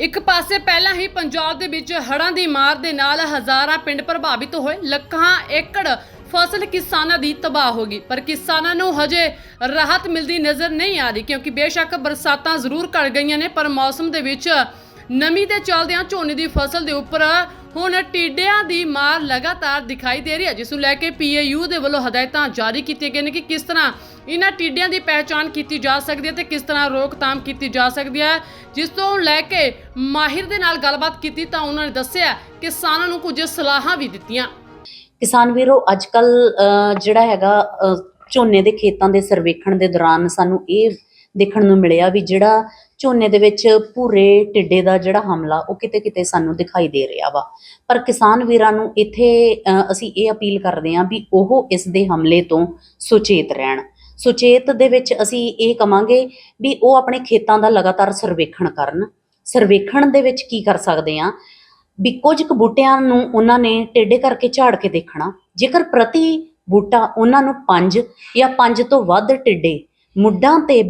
ਇੱਕ ਪਾਸੇ ਪਹਿਲਾਂ ਹੀ ਪੰਜਾਬ ਦੇ ਵਿੱਚ ਹੜ੍ਹਾਂ ਦੀ ਮਾਰ ਦੇ ਨਾਲ ਹਜ਼ਾਰਾਂ ਪਿੰਡ ਪ੍ਰਭਾਵਿਤ ਹੋਏ, ਲੱਖਾਂ ਏਕੜ ਫਸਲ ਕਿਸਾਨਾਂ ਦੀ ਤਬਾਹ ਹੋ ਗਈ। ਪਰ ਕਿਸਾਨਾਂ ਨੂੰ ਹਜੇ ਰਾਹਤ ਮਿਲਦੀ ਨਜ਼ਰ ਨਹੀਂ ਆ ਰਹੀ ਕਿਉਂਕਿ ਬੇਸ਼ੱਕ ਬਰਸਾਤਾਂ ਜ਼ਰੂਰ ਘਟ ਗਈਆਂ ਨੇ, ਪਰ ਮੌਸਮ ਦੇ ਵਿੱਚ ਨਮੀ ਦੇ ਚੱਲਦਿਆਂ ਝੋਨੇ ਦੀ ਫਸਲ ਦੇ ਉੱਪਰ ਹੁਣ ਟਿੱਡਿਆਂ ਦੀ ਮਾਰ ਲਗਾਤਾਰ ਦਿਖਾਈ ਦੇ ਰਹੀ ਹੈ, ਜਿਸ ਨੂੰ ਲੈ ਕੇ ਪੀਏਯੂ ਦੇ ਵੱਲੋਂ ਹਦਾਇਤਾਂ ਜਾਰੀ ਕੀਤੀਆਂ ਗਈਆਂ ਨੇ ਕਿ ਕਿਸ ਤਰ੍ਹਾਂ ਇਹਨਾਂ ਟਿੱਡਿਆਂ ਦੀ ਪਹਿਚਾਣ ਕੀਤੀ ਜਾ ਸਕਦੀ ਹੈ ਤੇ ਕਿਸ ਤਰ੍ਹਾਂ ਰੋਕਥਾਮ ਕੀਤੀ ਜਾ ਸਕਦੀ ਹੈ। ਜਿਸ ਤੋਂ ਲੈ ਕੇ ਮਾਹਿਰ ਦੇ ਨਾਲ ਗੱਲਬਾਤ ਕੀਤੀ ਤਾਂ ਉਹਨਾਂ ਨੇ ਦੱਸਿਆ ਕਿਸਾਨਾਂ ਨੂੰ ਕੁਝ ਸਲਾਹਾਂ ਵੀ ਦਿੱਤੀਆਂ। ਕਿਸਾਨ ਵੀਰੋ, ਅੱਜ ਕੱਲ ਜਿਹੜਾ ਹੈਗਾ ਝੋਨੇ ਦੇ ਖੇਤਾਂ ਦੇ ਸਰਵੇਖਣ ਦੇ ਦੌਰਾਨ ਸਾਨੂੰ ਇਹ ਦੇਖਣ ਨੂੰ ਮਿਲਿਆ ਵੀ ਜਿਹੜਾ ਝੋਨੇ ਦੇ ਵਿੱਚ ਭੂਰੇ ਟਿੱਡੇ ਦਾ ਜਿਹੜਾ ਹਮਲਾ ਉਹ ਕਿਤੇ ਕਿਤੇ ਸਾਨੂੰ ਦਿਖਾਈ ਦੇ ਰਿਹਾ ਵਾ। ਪਰ ਕਿਸਾਨ ਵੀਰਾਂ ਨੂੰ ਇੱਥੇ ਅ, ਅਸੀਂ ਇਹ ਅਪੀਲ ਕਰਦੇ ਹਾਂ ਵੀ ਉਹ ਇਸ ਦੇ ਹਮਲੇ ਤੋਂ ਸੁਚੇਤ ਰਹਿਣ। ਸੁਚੇਤ ਦੇ ਵਿੱਚ ਅਸੀਂ ਇਹ ਕਵਾਂਗੇ ਵੀ ਉਹ ਆਪਣੇ ਖੇਤਾਂ ਦਾ ਲਗਾਤਾਰ ਸਰਵੇਖਣ ਕਰਨ। ਸਰਵੇਖਣ ਦੇ ਵਿੱਚ ਕੀ ਕਰ ਸਕਦੇ ਆ ਵੀ ਕੁਝ ਕੁ ਬੂਟਿਆਂ ਨੂੰ ਉਹਨਾਂ ਨੇ ਟੇਡੇ ਕਰਕੇ ਝਾੜ ਕੇ ਦੇਖਣਾ। ਜੇਕਰ ਪ੍ਰਤੀ ਬੂਟਾ ਉਹਨਾਂ ਨੂੰ 5 ਜਾਂ 5 ਤੋਂ ਵੱਧ ਟਿੱਡੇ ਮੁੱਢਾਂ ਤੇ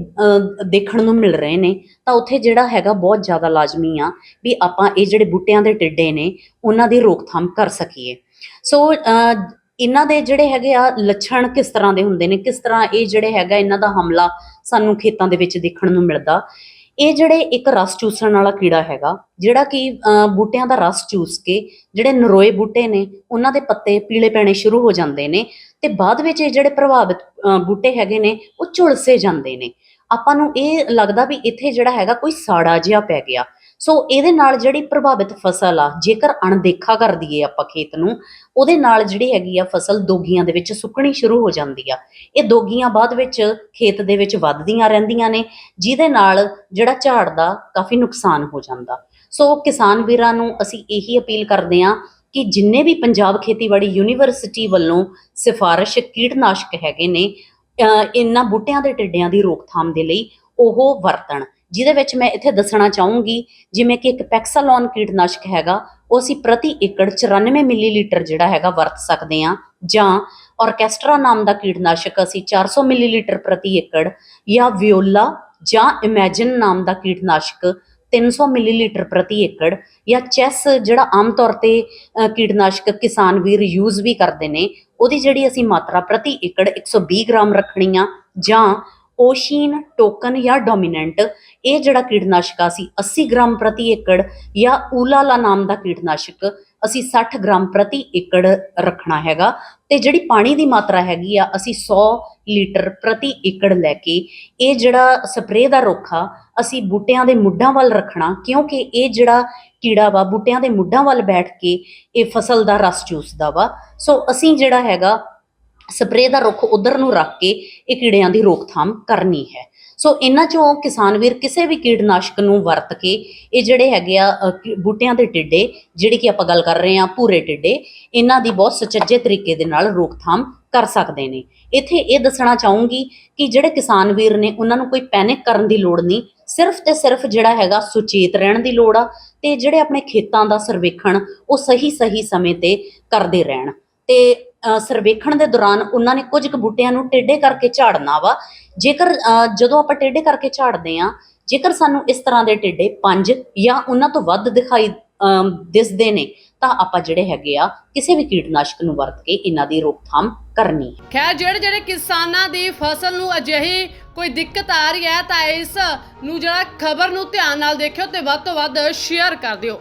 ਦੇਖਣ ਨੂੰ ਮਿਲ ਰਹੇ ਨੇ ਤਾਂ ਉੱਥੇ ਜਿਹੜਾ ਹੈਗਾ ਬਹੁਤ ਜ਼ਿਆਦਾ ਲਾਜ਼ਮੀ ਆ ਵੀ ਆਪਾਂ ਇਹ ਜਿਹੜੇ ਬੂਟਿਆਂ ਦੇ ਟਿੱਡੇ ਨੇ ਉਹਨਾਂ ਦੀ ਰੋਕਥਾਮ ਕਰ ਸਕੀਏ। ਸੋ ਇਹਨਾਂ ਦੇ ਜਿਹੜੇ ਹੈਗੇ ਆ ਲੱਛਣ ਕਿਸ ਤਰ੍ਹਾਂ ਦੇ ਹੁੰਦੇ ਨੇ ਕਿਸ ਤਰ੍ਹਾਂ ਇਹ ਜਿਹੜੇ ਹੈਗਾ ਇਹਨਾਂ ਦਾ ਹਮਲਾ ਸਾਨੂੰ ਖੇਤਾਂ ਦੇ ਵਿੱਚ ਦੇਖਣ ਨੂੰ ਮਿਲਦਾ। ਇਹ ਜਿਹੜੇ ਇੱਕ ਰਸ ਚੂਸਣ ਵਾਲਾ ਕੀੜਾ ਹੈਗਾ ਜਿਹੜਾ ਕਿ ਅਹ, ਬੂਟਿਆਂ ਦਾ ਰਸ ਚੂਸ ਕੇ ਜਿਹੜੇ ਨਰੋਏ ਬੂਟੇ ਨੇ ਉਹਨਾਂ ਦੇ ਪੱਤੇ ਪੀਲੇ ਪੈਣੇ ਸ਼ੁਰੂ ਹੋ ਜਾਂਦੇ ਨੇ ਤੇ ਬਾਅਦ ਵਿੱਚ ਇਹ ਜਿਹੜੇ ਪ੍ਰਭਾਵਿਤ ਬੂਟੇ ਹੈਗੇ ਨੇ, ਉਹ ਝੁਲਸੇ ਜਾਂਦੇ ਨੇ। ਆਪਾਂ ਨੂੰ ਇਹ ਲੱਗਦਾ ਵੀ ਇੱਥੇ ਜਿਹੜਾ ਹੈਗਾ ਕੋਈ ਸਾੜਾ ਜਿਹਾ ਪੈ ਗਿਆ। ਸੋ ਇਹਦੇ ਨਾਲ ਜਿਹੜੀ ਪ੍ਰਭਾਵਿਤ ਫਸਲ ਆ, ਜੇਕਰ ਅਣਦੇਖਾ ਕਰ ਦਈਏ ਆਪਾਂ ਖੇਤ ਨੂੰ, ਉਹਦੇ ਨਾਲ ਜਿਹੜੀ ਹੈਗੀ ਆ ਫਸਲ ਦੋਗੀਆਂ ਦੇ ਵਿੱਚ ਸੁੱਕਣੀ ਸ਼ੁਰੂ ਹੋ ਜਾਂਦੀ ਆ। ਇਹ ਦੋਗੀਆਂ ਬਾਅਦ ਵਿੱਚ ਖੇਤ ਦੇ ਵਿੱਚ ਵੱਧਦੀਆਂ ਰਹਿੰਦੀਆਂ ਨੇ, ਜਿਹਦੇ ਨਾਲ ਜਿਹੜਾ ਝਾੜ ਦਾ ਕਾਫੀ ਨੁਕਸਾਨ ਹੋ ਜਾਂਦਾ। ਸੋ ਕਿਸਾਨ ਵੀਰਾਂ ਨੂੰ ਅਸੀਂ ਇਹੀ ਅਪੀਲ ਕਰਦੇ ਹਾਂ ਕਿ ਜਿੰਨੇ ਵੀ ਪੰਜਾਬ ਖੇਤੀਬਾੜੀ ਯੂਨੀਵਰਸਿਟੀ ਵੱਲੋਂ ਸਿਫਾਰਿਸ਼ ਕੀਟਨਾਸ਼ਕ ਹੈਗੇ ਨੇ ਇਹਨਾਂ ਬੂਟਿਆਂ ਦੇ ਟਿੱਡਿਆਂ ਦੀ ਰੋਕਥਾਮ ਦੇ ਲਈ ਉਹ ਵਰਤਣ। ਜਿਹਦੇ ਵਿੱਚ ਮੈਂ ਇੱਥੇ ਦੱਸਣਾ ਚਾਹੂੰਗੀ, ਜਿਵੇਂ ਕਿ ਇੱਕ ਪੈਕਸਾਲੋਨ ਕੀਟਨਾਸ਼ਕ ਹੈਗਾ, ਉਹ ਅਸੀਂ ਪ੍ਰਤੀ ਏਕੜ 94 ਮਿਲੀਲੀਟਰ ਜਿਹੜਾ ਹੈਗਾ ਵਰਤ ਸਕਦੇ ਹਾਂ, ਜਾਂ ਆਰਕੈਸਟਰਾ ਨਾਮ ਦਾ ਕੀਟਨਾਸ਼ਕ ਅਸੀਂ 400 ਮਿਲੀਲੀਟਰ ਪ੍ਰਤੀ ਏਕੜ, ਜਾਂ ਵਿਓਲਾ ਜਾਂ ਇਮੇਜਿਨ ਨਾਮ ਦਾ ਕੀਟਨਾਸ਼ਕ 300 ਮਿਲੀਲੀਟਰ ਪ੍ਰਤੀ ਏਕੜ ਜਾਂ ਚੈਸ ਜਿਹੜਾ ਆਮ ਤੌਰ ਤੇ ਅ, ਕੀਟਨਾਸ਼ਕ ਕਿਸਾਨ ਵੀਰ ਯੂਜ਼ ਵੀ ਕਰਦੇ ਨੇ ਉਹਦੀ ਜਿਹੜੀ ਅਸੀਂ ਮਾਤਰਾ ਪ੍ਰਤੀ ਏਕੜ 120 ਗ੍ਰਾਮ ਰੱਖਣੀ ਆ ਜਾਂ ਓਸ਼ੀਨ ਟੋਕਨ ਜਾਂ ਡੋਮੀਨੈਂਟ ਇਹ ਜਿਹੜਾ ਕੀਟਨਾਸ਼ਕ ਆ 80 ਗ੍ਰਾਮ ਪ੍ਰਤੀ ਏਕੜ ਜਾਂ ਊਲਾਲਾ ਨਾਮ ਦਾ ਕੀਟਨਾਸ਼ਕ ਅਸੀਂ 60 ਗ੍ਰਾਮ ਪ੍ਰਤੀ ਏਕੜ ਰੱਖਣਾ ਹੈਗਾ ਤੇ ਜਿਹੜੀ ਪਾਣੀ ਦੀ ਮਾਤਰਾ ਹੈਗੀ ਆ, ਅਸੀਂ 100 ਲੀਟਰ ਪ੍ਰਤੀ ਏਕੜ ਲੈ ਕੇ ਇਹ ਜਿਹੜਾ ਸਪਰੇਅ ਦਾ ਰੁੱਖ ਆ, ਅਸੀਂ ਬੂਟਿਆਂ ਦੇ ਮੁੱਢਾਂ ਵੱਲ ਰੱਖਣਾ, ਕਿਉਂਕਿ ਇਹ ਜਿਹੜਾ ਕੀੜਾ ਵਾ, ਬੂਟਿਆਂ ਦੇ ਮੁੱਢਾਂ ਵੱਲ ਬੈਠ ਕੇ ਇਹ ਫਸਲ ਦਾ ਰਸ ਚੂਸਦਾ ਵਾ। ਸੋ ਅਸੀਂ ਜਿਹੜਾ ਹੈਗਾ ਸਪਰੇਅ ਦਾ ਰੁੱਖ ਉਧਰ ਨੂੰ ਰੱਖ ਕੇ ਇਹ ਕੀੜਿਆਂ ਦੀ ਰੋਕਥਾਮ ਕਰਨੀ ਹੈ। ਸੋ ਇਹਨਾਂ ਚੋਂ ਕਿਸਾਨ ਵੀਰ ਕਿਸੇ ਵੀ ਕੀਟਨਾਸ਼ਕ ਨੂੰ ਵਰਤ ਕੇ ਇਹ ਜਿਹੜੇ ਹੈਗੇ ਆ ਬੂਟਿਆਂ ਦੇ ਟਿੱਡੇ, ਜਿਹੜੇ ਕਿ ਆਪਾਂ ਗੱਲ ਕਰ ਰਹੇ ਆ ਭੂਰੇ ਟਿੱਡੇ, ਇਹਨਾਂ ਦੀ ਬਹੁਤ ਸੁਚੱਜੇ ਤਰੀਕੇ ਦੇ ਨਾਲ ਰੋਕਥਾਮ ਕਰ ਸਕਦੇ ਨੇ। ਇੱਥੇ ਇਹ ਦੱਸਣਾ ਚਾਹੂੰਗੀ ਕਿ ਜਿਹੜੇ ਕਿਸਾਨ ਵੀਰ ਨੇ ਉਹਨਾਂ ਨੂੰ ਕੋਈ ਪੈਨਿਕ ਕਰਨ ਦੀ ਲੋੜ ਨਹੀਂ, ਸਿਰਫ ਤੇ ਸਿਰਫ ਜਿਹੜਾ ਹੈਗਾ ਸੁਚੇਤ ਰਹਿਣ ਦੀ ਲੋੜ ਆ ਤੇ ਜਿਹੜੇ ਆਪਣੇ ਖੇਤਾਂ ਦਾ ਸਰਵੇਖਣ ਉਹ ਸਹੀ ਸਹੀ ਸਮੇਂ ਤੇ ਕਰਦੇ ਰਹਿਣ। ਤੇ ਸਰਵੇਖਣ ਦੇ ਦੌਰਾਨ ਉਹਨਾਂ ਨੇ ਕੁਝ ਕੁ ਬੂਟਿਆਂ ਨੂੰ ਟੇਢੇ ਕਰਕੇ ਝਾੜਨਾ ਵਾ। ਜੇਕਰ ਜਦੋਂ ਆਪਾਂ ਟੇਢੇ ਕਰਕੇ ਝਾੜਦੇ ਆ ਜੇਕਰ ਸਾਨੂੰ ਇਸ ਤਰ੍ਹਾਂ ਦੇ ਟੇਢੇ ਪੰਜ ਜਾਂ ਉਹਨਾਂ ਤੋਂ ਵੱਧ ਦਿਖਾਈ ਦਿਸਦੇ ਨੇ, ਤਾਂ ਆਪਾਂ ਜਿਹੜੇ ਹੈਗੇ ਆ, ਕਿਸੇ ਵੀ ਕੀਟਨਾਸ਼ਕ ਨੂੰ ਵਰਤ ਕੇ ਇਹਨਾਂ ਦੀ ਰੋਕਥਾਮ ਕਰਨੀ ਹੈ। ਖੈਰ, ਜਿਹੜੇ ਜਿਹੜੇ ਕਿਸਾਨਾਂ ਦੀ ਫਸਲ ਨੂੰ ਅਜਿਹੀ ਕੋਈ ਦਿੱਕਤ ਆ ਰਹੀ ਹੈ, ਤਾਂ ਇਸ ਨੂੰ ਜਿਹੜਾ ਖਬਰ ਨੂੰ ਧਿਆਨ ਨਾਲ ਦੇਖਿਓ ਤੇ ਵੱਧ ਤੋਂ ਵੱਧ ਸ਼ੇਅਰ ਕਰ ਦਿਓ।